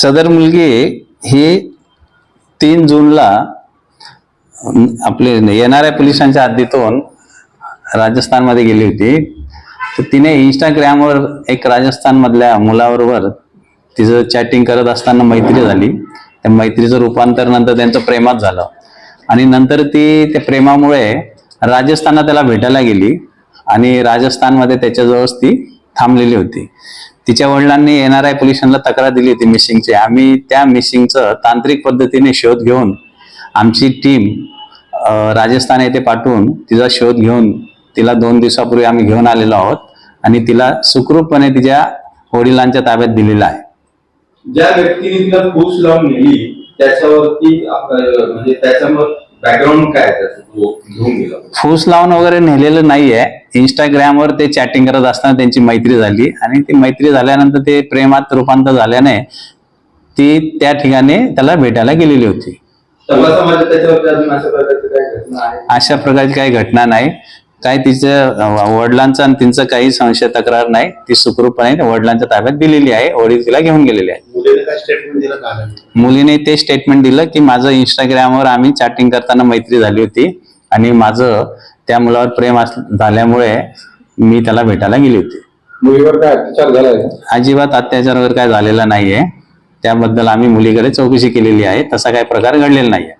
सदर मुलगी ही तीन जूनला आपले येणाऱ्या पोलिसांच्या हद्दीतून राजस्थानमध्ये गेली होती. तर तिने इंस्टाग्रामवर एक राजस्थानमधल्या मुलाबरोबर तिचं चॅटिंग करत असताना मैत्री झाली. त्या मैत्रीचं रूपांतर नंतर त्यांचं प्रेमात झालं. आणि नंतर ती त्या प्रेमामुळे राजस्थानात त्याला भेटायला गेली. आणि राजस्थानमध्ये त्याच्याजवळच ती थांबलेली होती. तिच्या वडिलांनी येणाऱ्या पोलिसांना तक्रार दिली होती मिसिंगची आम्ही त्या मिसिंगचं तांत्रिक पद्धतीने शोध घेऊन आमची टीम राजस्थान येथे पाठवून तिचा शोध घेऊन तिला दोन दिवसापूर्वी आम्ही घेऊन आलेलो आहोत आणि तिला सुखरूपपणे तिच्या वडिलांच्या ताब्यात दिलेला आहे. ज्या व्यक्तीने तिला फूस लावून नेली त्याच्यावरती म्हणजे त्याच्यावर बॅकग्राऊंड काय फूस लावून वगैरे नेलेलं नाहीये. इंस्टाग्रामवर ते चॅटिंग करत असताना त्यांची मैत्री झाली. आणि ती मैत्री झाल्यानंतर ते प्रेमात रूपांतर झाल्याने ती त्या ठिकाणी त्याला भेटायला गेलेली होती. अशा प्रकारचं काय आहे? काही घटना नाही. काही तिचं वडिलांचा आणि तिचं काही संशय तक्रार नाही. ती सुखरूपपणे त्या वडिलांच्या ताब्यात दिलेली आहे. वडील तिला घेऊन गेलेले आहेत. मुलीने काय स्टेटमेंट दिलं का? नाही? मुलीने ते स्टेटमेंट दिलं की माझं इंस्टाग्रामवर आम्ही चॅटिंग करताना मैत्री झाली होती. आणि माझं त्या मुलावर प्रेम अस- झाल्यामुळे मी त्याला भेटायला गेली होती. मुलीवर काय अत्याचार झालाय? अजिबात अत्याचार वगैरे काय झालेला नाहीये. त्याबद्दल आम्ही मुलीकडे चौकशी केलेली आहे. तसा काही प्रकार घडलेला नाहीये.